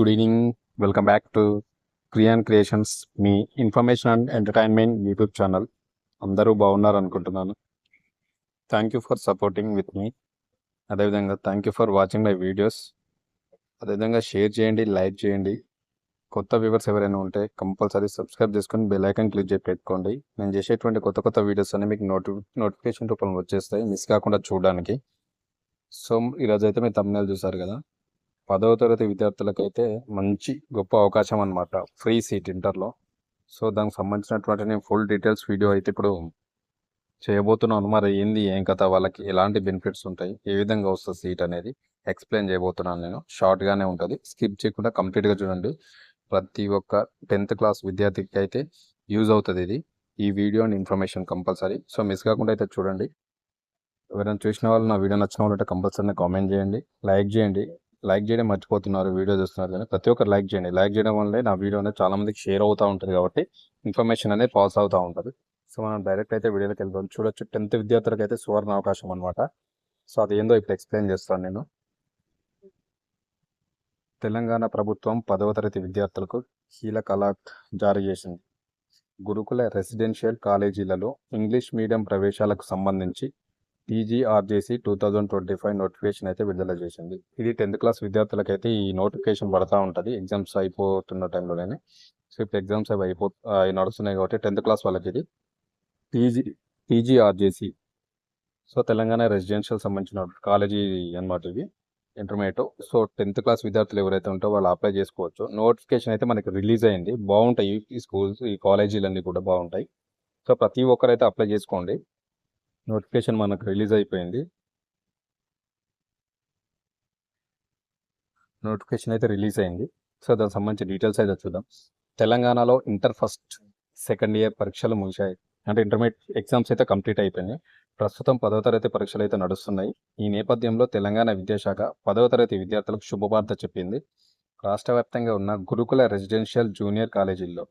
Good evening welcome back to Kriyan creations me information and entertainment YouTube channel అందరూ బాగున్నారు అనుకుంటున్నాను. Thank you for supporting with మీ అదేవిధంగా thank you for watching my videos అదేవిధంగా share చేయండి like చేయండి. కొత్త viewers ఎవరైనా ఉంటే కంపల్సరీ సబ్స్క్రైబ్ చేసుకొని బెల్ ఐకాన్ క్లిక్ చేసి పెట్టుకోండి. నేను చేసేటువంటి కొత్త కొత్త వీడియోస్ అన్ని మీకు నోటి నోటిఫికేషన్ రూపంలో వచ్చేస్తాయి. మిస్ కాకుండా చూడడానికి. సో ఈరోజు అయితే మీరు తమిళ చూసారు కదా? పదవ తరగతి విద్యార్థులకైతే మంచి గొప్ప అవకాశం అన్నమాట. ఫ్రీ సీట్ ఇంటర్లో. సో దానికి సంబంధించినటువంటి నేను ఫుల్ డీటెయిల్స్ వీడియో అయితే ఇప్పుడు చేయబోతున్నాను. మరి ఏంది ఏం కథ వాళ్ళకి ఎలాంటి బెనిఫిట్స్ ఉంటాయి ఏ విధంగా వస్తుంది సీట్ అనేది ఎక్స్ప్లెయిన్ చేయబోతున్నాను నేను. షార్ట్గానే ఉంటుంది. స్కిప్ చేయకుండా కంప్లీట్గా చూడండి. ప్రతి ఒక్క టెన్త్ క్లాస్ విద్యార్థికి అయితే యూజ్ అవుతుంది ఇది. ఈ video and information compulsory. So miss కాకుండా అయితే చూడండి. ఎవరైనా చూసిన వాళ్ళు నా వీడియో నచ్చిన వాళ్ళు కంపల్సరీ కామెంట్ చేయండి. లైక్ చేయండి. లైక్ చేయడం మర్చిపోతున్నారు వీడియో చూస్తున్నారు కానీ ప్రతి ఒక్కరు లైక్ చేయండి. లైక్ చేయడం వల్లే నా వీడియో అనేది చాలా మందికి షేర్ అవుతూ ఉంటుంది కాబట్టి ఇన్ఫర్మేషన్ అనేది పాస్ అవుతూ ఉంటుంది. సో మనం డైరెక్ట్ అయితే వీడియోలోకి వెళ్తాం చూడొచ్చు టెన్త్ విద్యార్థులకు అయితే సువర్ణ అవకాశం అనమాట సో అది ఏందో ఇప్పుడు ఎక్స్ప్లెయిన్ చేస్తాను నేను. తెలంగాణ ప్రభుత్వం పదవ తరగతి విద్యార్థులకు కీలక అలాట్ జారీ చేసింది. గురుకుల రెసిడెన్షియల్ కాలేజీలలో ఇంగ్లీష్ మీడియం ప్రవేశాలకు సంబంధించి TGRJC two thousand twenty five notification అయితే విడుదల చేసింది. ఇది టెన్త్ క్లాస్ విద్యార్థులకైతే ఈ నోటిఫికేషన్ పడతా ఉంటుంది. ఎగ్జామ్స్ అయిపోతున్న టైంలోనే సో ఇప్పుడు ఎగ్జామ్స్ అవి అయిపో అవి నడుస్తున్నాయి కాబట్టి టెన్త్ క్లాస్ వాళ్ళకి ఇది TG TGRJC so Telangana residential సంబంధించిన కాలేజీ అన్నమాట ఇవి. ఇంటర్మీడియట్ సో టెన్త్ క్లాస్ విద్యార్థులు ఎవరైతే ఉంటో వాళ్ళు అప్లై చేసుకోవచ్చు. నోటిఫికేషన్ అయితే మనకి రిలీజ్ అయింది. బాగుంటాయి. ఈ స్కూల్స్ ఈ కాలేజీలన్నీ కూడా బాగుంటాయి. సో ప్రతి ఒక్కరైతే అప్లై చేసుకోండి. నోటిఫికేషన్ మనకు రిలీజ్ అయిపోయింది. నోటిఫికేషన్ అయితే రిలీజ్ అయింది. సో దానికి సంబంధించిన డీటెయిల్స్ అయితే చూద్దాం. తెలంగాణలో ఇంటర్ ఫస్ట్ సెకండ్ ఇయర్ పరీక్షలు ముగిశాయి. అంటే ఇంటర్మీడియట్ ఎగ్జామ్స్ అయితే కంప్లీట్ అయిపోయినాయి. ప్రస్తుతం పదవ తరగతి పరీక్షలు అయితే నడుస్తున్నాయి. ఈ నేపథ్యంలో తెలంగాణ విద్యాశాఖ పదవ తరగతి విద్యార్థులకు శుభవార్త చెప్పింది. రాష్ట్ర వ్యాప్తంగా ఉన్న గురుకుల రెసిడెన్షియల్ జూనియర్ కాలేజీల్లో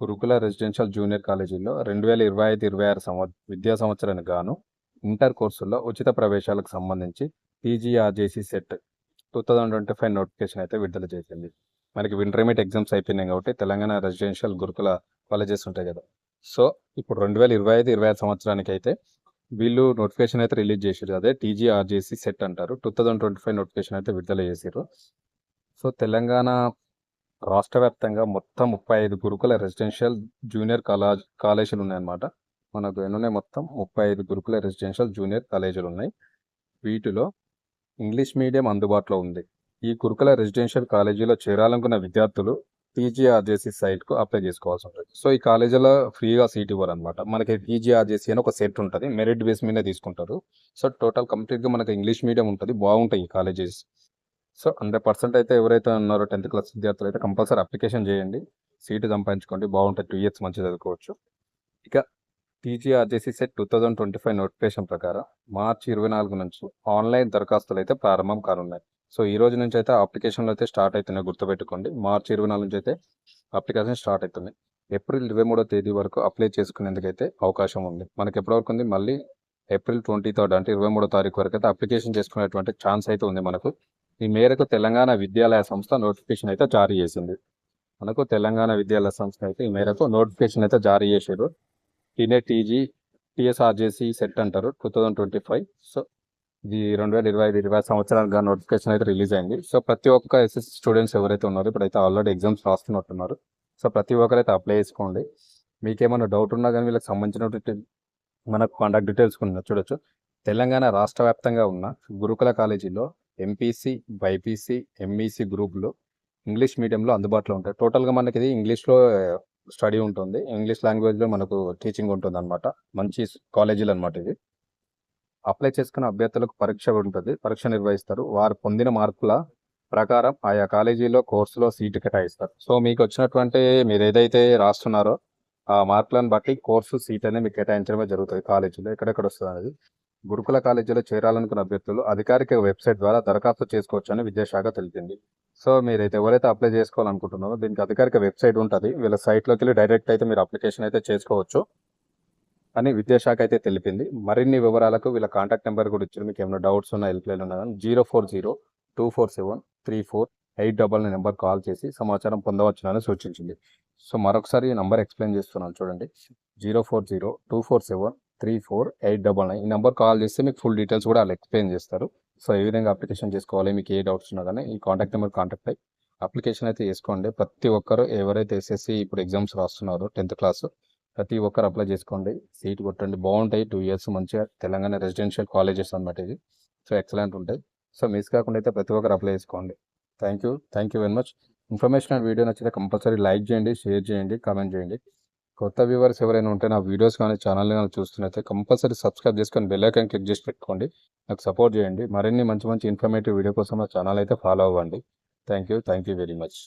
గురుకుల రెసిడెన్షియల్ జూనియర్ కాలేజీలో రెండు వేల ఇరవై ఐదు ఇరవై ఆరు సంవ విద్యా సంవత్సరానికి గాను ఇంటర్ కోర్సుల్లో ఉచిత ప్రవేశాలకు సంబంధించి TGRJC CET two thousand twenty five notification అయితే విడుదల చేసింది. మనకి ఇంటర్మీడియట్ ఎగ్జామ్స్ అయిపోయినాయి కాబట్టి తెలంగాణ రెసిడెన్షియల్ గురుకుల కాలేజెస్ ఉంటాయి కదా. సో ఇప్పుడు రెండు వేల ఇరవై ఐదు ఇరవై ఆరు సంవత్సరానికి అయితే వీళ్ళు నోటిఫికేషన్ అయితే రిలీజ్ చేసారు అదే టీజీఆర్జేసీ సెట్ అంటారు. Two thousand twenty five notification అయితే విడుదల చేసారు సో తెలంగాణ రాష్ట్ర వ్యాప్తంగా మొత్తం ముప్పై ఐదు గురుకుల రెసిడెన్షియల్ జూనియర్ కాలేజ్ కాలేజీలు ఉన్నాయన్నమాట. మనకు ఎన్నున్నాయి మొత్తం ముప్పై ఐదు గురుకుల రెసిడెన్షియల్ జూనియర్ కాలేజీలు ఉన్నాయి. వీటిలో ఇంగ్లీష్ మీడియం అందుబాటులో ఉంది. ఈ గురుకుల రెసిడెన్షియల్ కాలేజీలో చేరాలనుకున్న విద్యార్థులు పీజీఆర్జేసీ సైట్కు అప్లై చేసుకోవాల్సి ఉంటుంది. సో ఈ కాలేజీలో ఫ్రీగా సీట్ ఇవ్వరు అనమాట మనకి పీజీఆర్జేసీ అని ఒక సెట్ ఉంటుంది. మెరిట్ బేస్ మీద తీసుకుంటారు. సో టోటల్ కంప్లీట్గా మనకి ఇంగ్లీష్ మీడియం ఉంటుంది. బాగుంటాయి ఈ కాలేజెస్. సో హండ్రెడ్ పర్సెంట్ అయితే ఎవరైతే ఉన్నారో టెన్త్ క్లాస్ విద్యార్థులు అయితే కంపల్సరీ అప్లికేషన్ చేయండి. సీటు సంపాదించుకోండి. బాగుంటుంది టూ ఇయర్స్ మంచి చదువుకోవచ్చు. ఇక TGRJC CET two thousand twenty five notification ప్రకారం మార్చి ఇరవై నాలుగు నుంచి ఆన్లైన్ దరఖాస్తులు అయితే ప్రారంభం కానున్నాయి. సో ఈ రోజు నుంచి అయితే అప్లికేషన్లు అయితే స్టార్ట్ అవుతున్నాయి గుర్తుపెట్టుకోండి. మార్చి ఇరవై నాలుగు నుంచి అయితే అప్లికేషన్ స్టార్ట్ అవుతుంది ఏప్రిల్ ఇరవై మూడో తేదీ వరకు అప్లై చేసుకునేందుకైతే అవకాశం ఉంది. మనకి ఎప్పటివరకు ఉంది? మళ్ళీ ఏప్రిల్ ట్వంటీ థర్డ్ అంటే ఇరవై మూడో తారీఖు వరకు అయితే అప్లికేషన్ చేసుకునేటువంటి ఛాన్స్ అయితే ఉంది మనకు. ఈ మేరకు తెలంగాణ విద్యాలయ సంస్థ నోటిఫికేషన్ అయితే జారీ చేసింది. మనకు తెలంగాణ విద్యాలయ సంస్థ అయితే ఈ మేరకు నోటిఫికేషన్ అయితే జారీ చేశారు టీనే టీజీ టీఎస్ఆర్జేసీ సెట్ అంటారు two thousand twenty five. So ఇది రెండు వేల ఇరవై ఐదు ఇరవై సంవత్సరాలుగా నోటిఫికేషన్ అయితే రిలీజ్ అయింది. సో ప్రతి ఒక్క ఎస్ఎస్ స్టూడెంట్స్ ఎవరైతే ఉన్నారో ఇప్పుడైతే ఆల్రెడీ ఎగ్జామ్స్ రాస్తున్నట్టున్నారు. సో ప్రతి ఒక్కరైతే అప్లై చేసుకోండి. మీకేమైనా డౌట్ ఉన్నా కానీ వీళ్ళకి సంబంధించినటువంటి మనకు కాంటాక్ట్ డీటెయిల్స్ కొన్ని చూడొచ్చు. తెలంగాణ రాష్ట్ర వ్యాప్తంగా ఉన్న గురుకుల కాలేజీలో ఎంపీసీ బైపీసీ ఎంఈసీ గ్రూపులు ఇంగ్లీష్ మీడియంలో అందుబాటులో ఉంటాయి. టోటల్గా మనకి ఇది ఇంగ్లీష్లో స్టడీ ఉంటుంది. ఇంగ్లీష్ లాంగ్వేజ్లో మనకు టీచింగ్ ఉంటుంది అనమాట మంచి కాలేజీలు అనమాట ఇది అప్లై చేసుకున్న అభ్యర్థులకు పరీక్ష ఉంటుంది. పరీక్ష నిర్వహిస్తారు. వారు పొందిన మార్కుల ప్రకారం ఆయా కాలేజీలో కోర్సులో సీటు కేటాయిస్తారు. సో మీకు వచ్చినటువంటి మీరు ఏదైతే రాస్తున్నారో ఆ మార్కులను బట్టి కోర్సు సీట్ అనేది మీకు కేటాయించడమే జరుగుతుంది కాలేజీలో. ఎక్కడెక్కడ వస్తుంది అనేది గురుకుల కాలేజీలో చేరాలనుకున్న అభ్యర్థులు అధికారిక వెబ్సైట్ ద్వారా దరఖాస్తు చేసుకోవచ్చని విద్యాశాఖ తెలిపింది. సో మీరైతే ఎవరైతే అప్లై చేసుకోవాలనుకుంటున్నారో దీనికి అధికారిక వెబ్సైట్ ఉంటుంది. వీళ్ళ సైట్లోకి వెళ్ళి డైరెక్ట్ అయితే మీరు అప్లికేషన్ అయితే చేసుకోవచ్చు అని విద్యాశాఖ అయితే తెలిపింది. మరిన్ని వివరాలకు వీళ్ళ కాంటాక్ట్ నెంబర్ కూడా ఇచ్చారు. మీకు ఏమైనా డౌట్స్ ఉన్నా హెల్ప్లైన్ ఉన్నా zero four zero two four seven three four eight double number call చేసి సమాచారం పొందవచ్చునని సూచించింది. సో మరొకసారి ఈ నెంబర్ ఎక్స్ప్లెయిన్ చేస్తున్నాను చూడండి. Zero four zero two four seven three four eight double nine ఈ నెంబర్ కాల్ చేస్తే మీకు ఫుల్ డీటెయిల్స్ కూడా వాళ్ళు ఎక్స్ప్లెయిన్ చేస్తారు. సో ఏ విధంగా అప్లికేషన్ చేసుకోవాలి మీకు ఏ డౌట్స్ ఉన్నా కానీ ఈ కాంటాక్ట్ నెంబర్ కాంటాక్ట్ అయ్యి అప్లికేషన్ అయితే చేసుకోండి. ప్రతి ఒక్కరు ఎవరైతే ఎస్ఎస్సి ఇప్పుడు ఎగ్జామ్స్ రాస్తున్నారో టెన్త్ క్లాస్ ప్రతి ఒక్కరు అప్లై చేసుకోండి. సీట్ కొట్టండి. బాగుంటాయి. టూ ఇయర్స్ మంచిగా తెలంగాణ రెసిడెన్షియల్ కాలేజెస్ అన్నమాట ఇది. సో ఎక్సలెంట్ ఉంటాయి. సో మిస్ కాకుండా అయితే ప్రతి ఒక్కరు అప్లై చేసుకోండి. Thank you. Thank you very much. Information video నచ్చితే కంపల్సరీ లైక్ చేయండి షేర్ చేయండి కామెంట్ చేయండి. కొత్త వ్యూవర్స్ ఎవరైనా ఉంటే నా వీడియోస్ కానీ ఛానల్ కానీ చూస్తున్నైతే కంపల్సరీ సబ్స్క్రైబ్ చేసుకొని బెల్ ఐకాన్ క్లిక్ చేసి పెట్టుకోండి. నాకు సపోర్ట్ చేయండి. మరిన్ని మంచి మంచి ఇన్ఫర్మేటివ్ వీడియో కోసం నా ఛానల్ అయితే ఫాలో అవ్వండి. Thank you thank you very much.